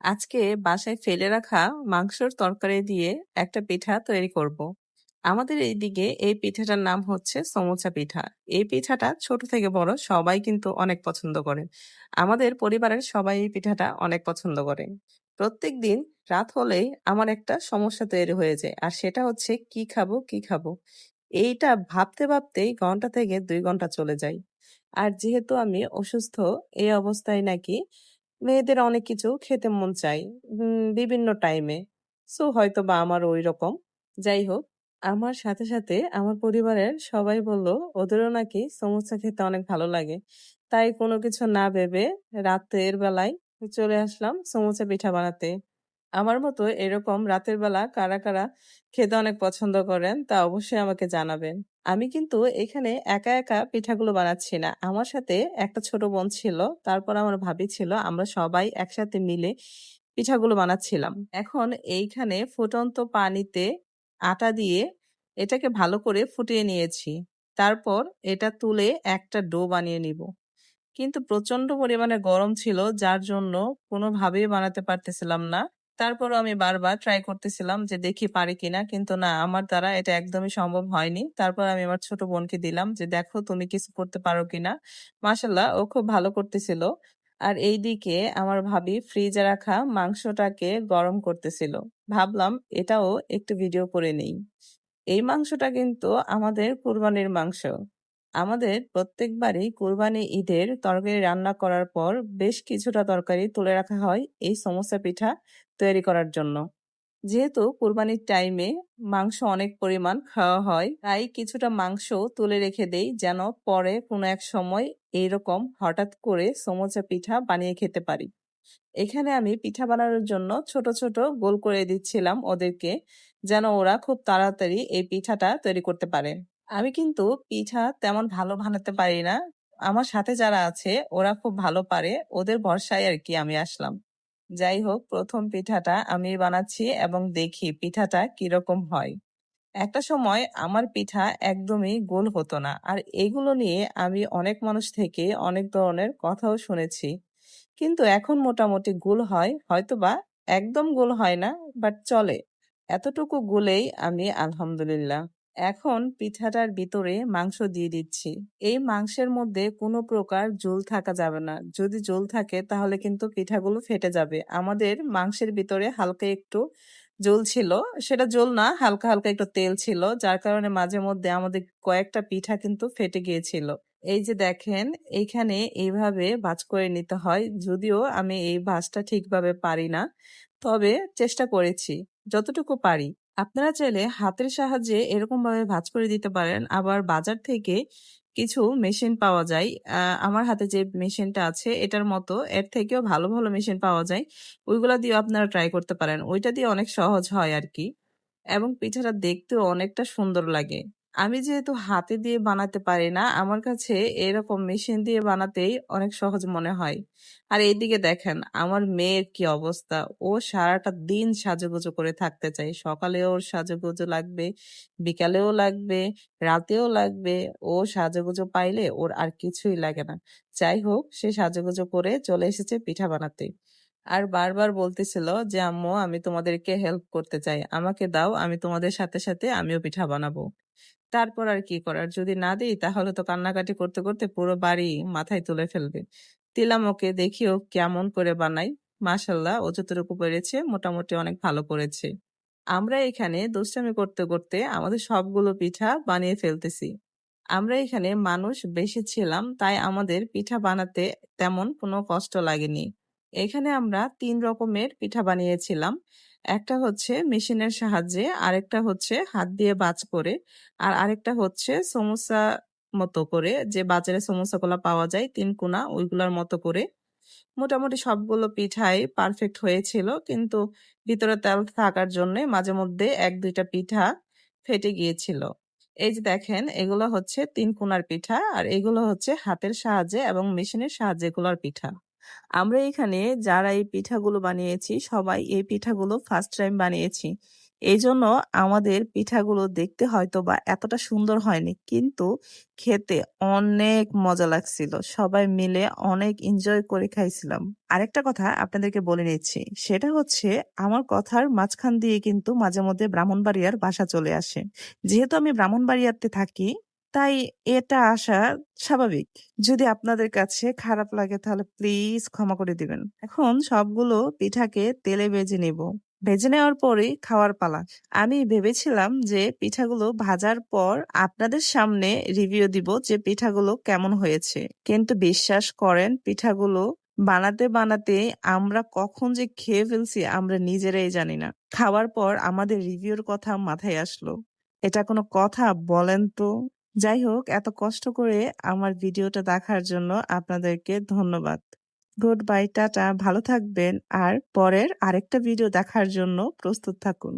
আজকে বাসায় ফেলে রাখা মাংসর তরকারি দিয়ে একটা পিঠা তৈরি করব। আমাদের এইদিকে এই পিঠাটার নাম হচ্ছে সমুচা পিঠা। এই পিঠাটা ছোট থেকে বড় সবাই কিন্তু অনেক পছন্দ করে। আমাদের পরিবারের সবাই এই পিঠাটা অনেক পছন্দ করে। প্রত্যেক দিন রাত হলেই আমার একটা সমস্যা তৈরি হয়ে যায়, আর সেটা হচ্ছে কি খাব কি খাব এইটা ভাবতে ভাবতেই ঘণ্টা থেকে দুই ঘণ্টা চলে যায় আর যেহেতু আমি অসুস্থ, এই অবস্থায় নাকি মেয়েদের অনেক কিছু খেতে মন চায় বিভিন্ন টাইমে সো হয়তো বা আমার ওই রকম যাই হোক আমার সাথে সাথে আমার পরিবারের সবাই বলল, ওদেরও নাকি সমোসা খেতে অনেক ভালো লাগে। তাই কোনো কিছু না ভেবে রাতের বেলায় চলে আসলাম সমোসা পিঠা বানাতে। আমার মতো এরকম রাতের বেলা কারা কারা খেতে অনেক পছন্দ করেন, তা অবশ্যই আমাকে জানাবেন। আমি কিন্তু এখানে একা একা পিঠাগুলো বানাচ্ছি না। আমার সাথে একটা ছোট বোন ছিল, তারপর আমার ভাবি ছিল, আমরা সবাই একসাথে মিলে পিঠাগুলো বানাচ্ছিলাম। এখন এইখানে ফুটন্ত পানিতে আটা দিয়ে এটাকে ভালো করে ফুটিয়ে নিয়েছি। তারপর এটা তুলে একটা ডো বানিয়ে নিব। কিন্তু প্রচণ্ড পরিমাণে গরম ছিল, যার জন্য কোনোভাবেই বানাতে পারতেছিলাম না। তারপরও আমি বারবার ট্রাই করতেছিলাম যে দেখি পারি কিনা, কিন্তু না, আমার দ্বারা এটা একদমই সম্ভব হয়নি। তারপর আমি আমার ছোট বোনকে দিলাম যে, দেখো, তুমি কিছু করতে পারো কিনা। মাসাল্লাহ ও খুব ভালো করতেছিল। আর এইদিকে আমার ভাবি ফ্রিজে রাখা মাংসটাকে গরম করতেছিল। ভাবলাম, এটাও একটু ভিডিও করে নেই। এই মাংসটা কিন্তু আমাদের কুরবানির মাংস। আমাদের প্রত্যেকবারই কুরবানি ঈদের তরকারি রান্না করার পর বেশ কিছুটা তরকারি তুলে রাখা হয় এই সমোসা পিঠা তৈরি করার জন্য। যেহেতু কুরবানির টাইমে মাংস অনেক পরিমাণ খাওয়া হয়, তাই কিছুটা মাংস তুলে রেখে দেই যেন পরে কোনো এক সময় এইরকম হঠাৎ করে সমোসা পিঠা বানিয়ে খেতে পারি। এখানে আমি পিঠা বানানোর জন্য ছোট ছোট গোল করে দিচ্ছিলাম ওদেরকে যেন ওরা খুব তাড়াতাড়ি এই পিঠাটা তৈরি করতে পারে। আমি কিন্তু পিঠা তেমন ভালো বানাতে পারি না। আমার সাথে যারা আছে, ওরা খুব ভালো পারে। ওদের ভরসায় আর কি আমি আসলাম। যাই হোক, প্রথম পিঠাটা আমি বানাচ্ছি এবং দেখি পিঠাটা কীরকম হয়। একটা সময় আমার পিঠা একদমই গোল হতো না। আর এগুলো নিয়ে আমি অনেক মানুষ থেকে অনেক ধরনের কথাও শুনেছি। কিন্তু এখন মোটামুটি গোল হয়। হয়তোবা একদম গোল হয় না, বাট চলে। এতটুকু গোলেই আমি আলহামদুলিল্লাহ। এখন পিঠাটার ভিতরে মাংস দিয়ে দিচ্ছি। এই মাংসের মধ্যে কোনো প্রকার জোল থাকা যাবে না। যদি জোল থাকে, তাহলে কিন্তু পিঠাগুলো ফেটে যাবে। আমাদের মাংসের ভিতরে হালকা একটু জোল ছিল। সেটা জোল না, হালকা হালকা একটু তেল ছিল, যার কারণে মাঝে মধ্যে আমাদের কয়েকটা পিঠা কিন্তু ফেটে গিয়েছিল। এই যে দেখেন, এইখানে এইভাবে ভাজ করে নিতে হয়। যদিও আমি এই ভাজটা ঠিকভাবে পারি না, তবে চেষ্টা করেছি, যতটুকু পারি। আপনারা চাইলে হাতের সাহায্যে এরকম ভাবে ভাঁজ করে দিতে পারেন। আবার বাজার থেকে কিছু মেশিন পাওয়া যায়। আমার হাতে যে মেশিনটা আছে, এটার মতো এর থেকেও ভালো ভালো মেশিন পাওয়া যায়। ওইগুলো দিয়ে আপনারা ট্রাই করতে পারেন। ওইটা দিয়ে অনেক সহজ হয় আর কি এবং পিঠাটা দেখতেও অনেকটা সুন্দর লাগে। আমি যেহেতু হাতে দিয়ে বানাতে পারি না, আমার কাছে এরকম মেশিন দিয়ে বানাতেই অনেক সহজ মনে হয়। আর এইদিকে দেখেন, আমার মেয়ের কি অবস্থা। ও সারাটা দিন সাজুগুজু করে থাকতে চাই সকালে ওর সাজুগুজু লাগবে, বিকালেও লাগবে, রাতেও লাগবে। ও সাজুগুজু পাইলে ওর আর কিছুই লাগে না। যাই হোক, সে সাজুগুজু করে চলে এসেছে পিঠা বানাতে। আর বারবার বলতেছিল যে, আম্মু, আমি তোমাদেরকে হেল্প করতে চাই। আমাকে দাও, আমি তোমাদের সাথে সাথে আমিও পিঠা বানাবো। তারপর আর কি করার? যদি না দিই, তাহলে তো কান্নাকাটি করতে করতে পুরো বাড়ি মাথায় তুলে ফেলবে। দিলাম ওকে, দেখি ও কেমন করে বানাই মাশাল্লাহ, ও যতটুকু পেরেছে, মোটামুটি অনেক ভালো করেছে। আমরা এখানে দুষ্টামি করতে করতে আমাদের সবগুলো পিঠা বানিয়ে ফেলতেছি। আমরা এখানে মানুষ বেশি ছিলাম, তাই আমাদের পিঠা বানাতে তেমন কোনো কষ্ট লাগেনি। এখানে আমরা তিন রকমের পিঠা বানিয়েছিলাম। একটা হচ্ছে মেশিনের সাহায্যে, আরেকটা হচ্ছে হাত দিয়ে বাজ করে, আর আরেকটা হচ্ছে সমোসা মতো করে, যে বাজারে সমোসাগুলো পাওয়া যায় তিন কোনা, ওইগুলোর মতো করে। মোটামুটি সবগুলো পিঠাই পারফেক্ট হয়েছিল, কিন্তু ভিতরে তেল থাকার জন্য মাঝে মধ্যে এক, দুইটা পিঠা ফেটে গিয়েছিল। এই যে দেখেন, এগুলো হচ্ছে তিন কোনার পিঠা, আর এগুলো হচ্ছে হাতের সাহায্যে এবং মেশিনের সাহায্যে এগুলোর পিঠা। আমরা এখানে যারা এই পিঠাগুলো বানিয়েছি, সবাই এই পিঠাগুলো ফার্স্ট টাইম বানিয়েছি এইজন্য আমাদের পিঠাগুলো দেখতে হয়তো বা এতটা সুন্দর হয়নি। কিন্তু খেতে অনেক মজা লাগছিল। সবাই মিলে অনেক এনজয় করে খাইছিলাম। আরেকটা কথা আপনাদেরকে বলে নিচ্ছি। সেটা হচ্ছে আমার কথার মাঝখান দিয়ে কিন্তু মাঝে মধ্যে ব্রাহ্মণবাড়িয়ার বাসা চলে আসে। যেহেতু আমি ব্রাহ্মণবাড়িয়াতে থাকি তাই এটা আসা স্বাভাবিক। যদি আপনাদের কাছে খারাপ লাগে তাহলে প্লিজ ক্ষমা করে দিবেন। এখন সবগুলো পিঠাকে তেলে ভেজে নেব। ভেজে নেওয়ার পরেই খাওয়ার পালা। আমি ভেবেছিলাম যে পিঠাগুলো ভাজার পর আপনাদের সামনে রিভিউ দিব যে পিঠাগুলো কেমন হয়েছে। কিন্তু বিশ্বাস করেন পিঠাগুলো বানাতে, বানাতে আমরা কখন যে খেয়ে ফেলছি আমরা নিজেরাই জানি না। খাওয়ার পর আমাদের রিভিউর কথা মাথায় আসলো। এটা কোনো কথা বলেন তো? যাই হোক এত কষ্ট করে আমার ভিডিওটা দেখার জন্য আপনাদেরকে ধন্যবাদ। Good bye, tata. ভালো থাকবেন আর পরের আরেকটা ভিডিও দেখার জন্য প্রস্তুত থাকুন।